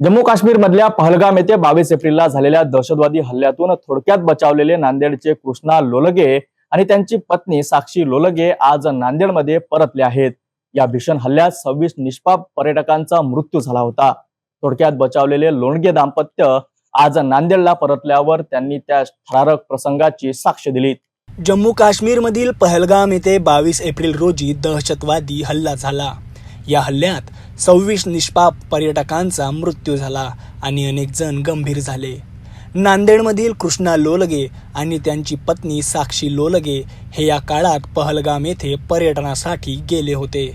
जम्मू काश्मीर मधल्या पहलगाम येथे बावीस एप्रिलला झालेल्या दहशतवादी हल्ल्यातून थोडक्यात बचावलेले नांदेडचे कृष्णा लोलगे आणि त्यांची पत्नी साक्षी लोलगे आज नांदेडमध्ये परतले आहेत. या भीषण हल्ल्यात सव्वीस निष्पाप पर्यटकांचा मृत्यू झाला होता. थोडक्यात बचावलेले लोणगे दाम्पत्य आज नांदेडला परतल्यावर त्यांनी त्या थरारक प्रसंगाची साक्ष दिली जम्मू काश्मीरमधील पहलगाम येथे बावीस एप्रिल रोजी दहशतवादी हल्ला झाला. या हल्ल्यात सव्वीस निष्पाप पर्यटकांचा मृत्यू झाला आणि अनेक जण गंभीर झाले. नांदेडमधील कृष्णा लोलगे आणि त्यांची पत्नी साक्षी लोलगे हे या काळात पहलगाम येथे पर्यटनासाठी गेले होते.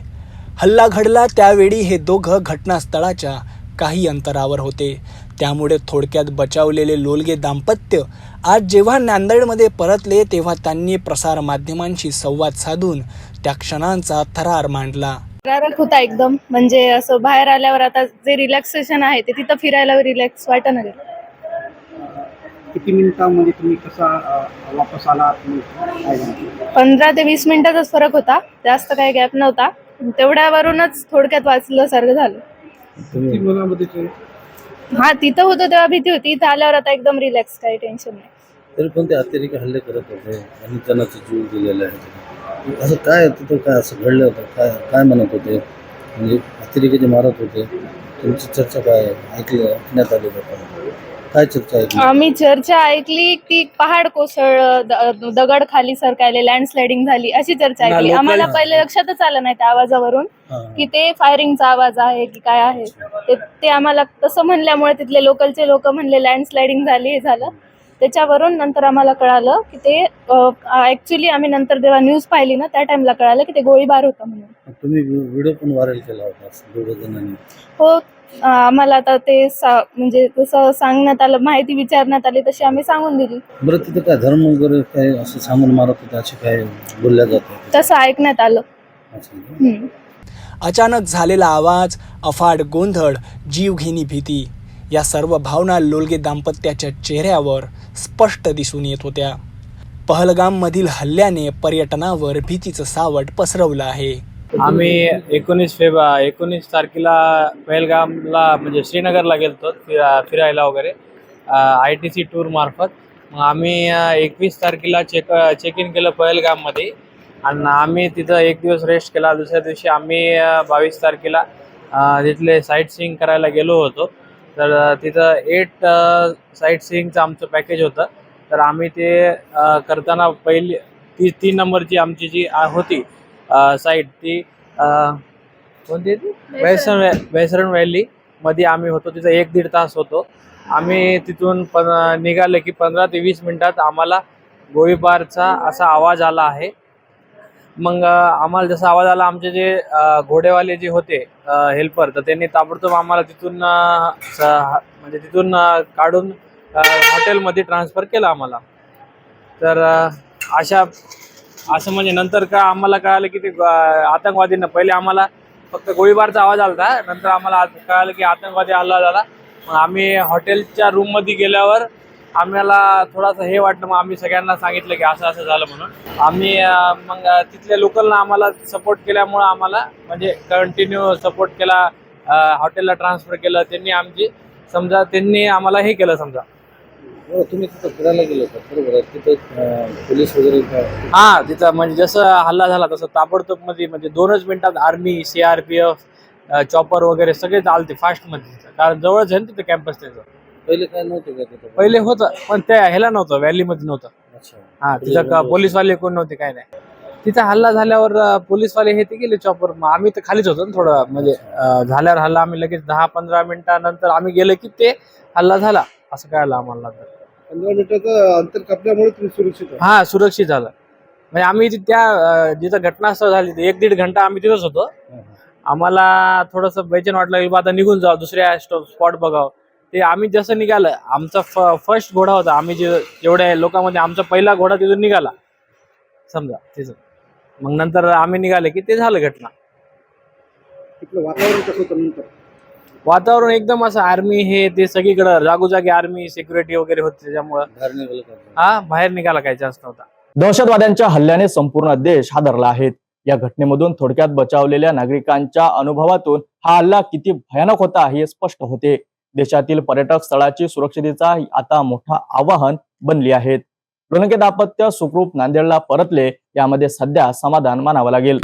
हल्ला घडला त्यावेळी हे दोघं घटनास्थळाच्या काही अंतरावर होते. त्यामुळे थोडक्यात बचावलेले लोलगे दाम्पत्य आज जेव्हा नांदेडमध्ये परतले तेव्हा त्यांनी प्रसारमाध्यमांशी संवाद साधून त्या क्षणांचा थरार मांडला. थरारक होता एकदम. म्हणजे असं बाहेर आल्यावर आता जे रिलॅक्सेशन आहे ते तिथं फिरायला रिलॅक्स वाटणं गेलं किती मिनिटांमध्ये तुम्ही कसा अ, वापस आला? पंधरा ते वीस मिनिटाचाच फरक होता. जास्त काही गॅप नव्हता. तेवढ्यावरूनच थोडक्यात वाचलं सारखं झालं. किती मनामध्ये ते- हा तिथं होतं तेव्हा भीती होती. इथं आल्यावर आता एकदम रिलॅक्स काही टेन्शन नाही. तरी पण ते अतिरेकी हल्ले करत होते आणि जनाचा जीव दिलेला आहे असं काय तिथं काय असं घडलं होतं? काय काय म्हणत होते? म्हणजे अतिरेकी जे मारत होते. तुमची चर्चा काय? ऐकलं ऐकण्यात आली का काय? चर्चा ऐकली? आम्ही चर्चा ऐकली की पहाड कोसळ दगड खाली सरकायले लँडस्लायडिंग झाली अशी चर्चा ऐकली. लोकल- आम्हाला पहिले लक्षातच आलं नाही त्या आवाजावरून. की ते फायरिंगचा आवाज आहे की काय आहे. ते ते आम्हाला तसं म्हणल्यामुळे तिथले लोकलचे लोक म्हणले लँडस्लायडिंग झाली हे झालं. त्याच्यावरून नंतर आम्हाला कळालं की ते ऍक्च्युली आम्ही नंतर जेव्हा न्यूज पाहिली ना त्या टाइमला कळालं की ते गोळीबार होता म्हणून. तुम्ही व्हिडिओ पण व्हायरल केला होता जणांनी. हो आम्हाला आता ते सा- म्हणजे जसं सांगण्यात आलं माहिती विचारण्यात आली तशी आम्ही सांगून दिली. बरं तिथं काय धर्म वगैरे काय असं सांगून मारत होते असे काय बोलल्या जाते तसं ऐकण्यात आलं. अचानक झालेला आवाज अफाट गोंधळ जीवघेणी भीती. या सर्व भावना लोलगे दाम्पत्याच्या चेहऱ्यावर स्पष्ट दिसून येत होत्या. पहलगाममधील हल्ल्याने पर्यटनावर भीतीचं सावट पसरवलं आहे. आम्ही एकोणीस फेब एकोणीस तारखेला पहलगामला म्हणजे श्रीनगरला गेलतो फिरा फिरायला वगैरे आय टी सी टूर मार्फत. मग आम्ही एकवीस तारखेला चेक चेक इन केलं पहलगाममध्ये. आणि आम्ही तिथं एक दिवस रेस्ट केला. दुसऱ्या दिवशी आम्ही बावीस तारखेला तिथले साईट सीईंग करायला गेलो होतो. तर तिथं एट साईट सीईंगचं आमचं पॅकेज होतं. तर आम्ही ते करताना पहिली ती तीन नंबरची आमची जी होती साईट ती कोणती ती? वैसरण वॅ- वैसरण व्हॅली मध्ये आम्ही होतो. तिथं एक दीड तास होतो. आम्ही तिथून पण निघाले की पंधरा ते वीस मिनिटात आम्हाला गोळीबारचा असा आवाज आला आहे. मग आम्हाला जसा आवाज आला आमचे जे घोडेवाले जे होते हेल्पर तर त्यांनी ताबडतोब आम्हाला तिथून म्हणजे तिथून काढून हॉटेलमध्ये ट्रान्सफर केलं आम्हाला. तर अशा असं म्हणजे नंतर का आम्हाला कळालं की ते आतंकवादींना आतंकवादीनं पहिले आम्हाला फक्त गोळीबारचा आवाज आला होता नंतर आम्हाला आत- कळालं की आतंकवादी हल्ला झाला मग आम्ही हॉटेलच्या रूममध्ये गेल्यावर आम्हाला थोडासा हे वाटलं मग आम्ही सगळ्यांना सांगितलं की असं असं झालं म्हणून. आम्ही मग तिथल्या लोकलना आम्हाला सपोर्ट केल्यामुळं आम्हाला म्हणजे कंटिन्यू सपोर्ट केला हॉटेलला ट्रान्सफर केलं त्यांनी आमची समजा त्यांनी आम्हाला हे केलं समजा. बरं तुम्ही तिथं फिरायला गेलो होता बरोबर तिथं पोलीस वगैरे हा तिथं म्हणजे जसं हल्ला झाला तसं ताबडतोबमध्ये म्हणजे दोनच मिनिटात आर्मी सीआरपीएफ चॉपर वगैरे सगळे चालते फास्टमध्ये. तिथं. कारण जवळच आहे ना तिथं कॅम्पस त्याचं. पहिले काय नव्हते का तिथं? पहिले होतं पण त्या ह्याला नव्हतं व्हॅलीमध्ये नव्हतं. अच्छा. हा तिथं का पोलीसवाले कोण नव्हते काय नाही. तिथं हल्ला झाल्यावर अं, पोलीसवाले हे ते गेले चॉपर मग आम्ही तर खालीच होतो ना थोडं म्हणजे अं, झाल्यावर हल्ला आम्ही लगेच दहा पंधरा मिनिटानंतर आम्ही गेलो की ते हल्ला झाला. असं कळालं आम्हाला तर. पंधरा मिनिटाचं अंतर कापल्यामुळे तुम्ही सुरक्षित हा सुरक्षित झालं. म्हणजे आम्ही त्या अं, जिथं घटनास्थळ झाली एक दीड घंटा आम्ही तिथंच होतो. आम्हाला थोडंसं बेचैन वाटलं की बा आता निघून जाऊ दुसऱ्या स्पॉट बघावं. ते आम्ही जसं निघालं आमचा फर्स्ट घोडा होता. आम्ही जे जेवढ्या लोकांमध्ये आमचा पहिला घोडा तिथून निघाला. समजा तिथं. मग नंतर आम्ही निघाले की ते झालं घटना. तिथलं वातावरण कसं होतं नंतर? वातावरण एकदम असं आर्मी हे ते सगळीकडं जागोजागी आर्मी सिक्युरिटी वगैरे होते त्याच्यामुळं. हा बाहेर निघाला काही चान्स नव्हता. दहशतवाद्यांच्या हल्ल्याने संपूर्ण देश हादरला आहे. या घटनेमधून थोडक्यात बचावलेल्या नागरिकांच्या अनुभवातून हा हल्ला किती भयानक होता हे स्पष्ट होते. देशातील पर्यटक स्थळाची सुरक्षितेचा आता मोठा आवाहन बनली आहेत लोणके दापत्य सुखरूप नांदेडला परतले यामध्ये सध्या समाधान मानावं लागेल.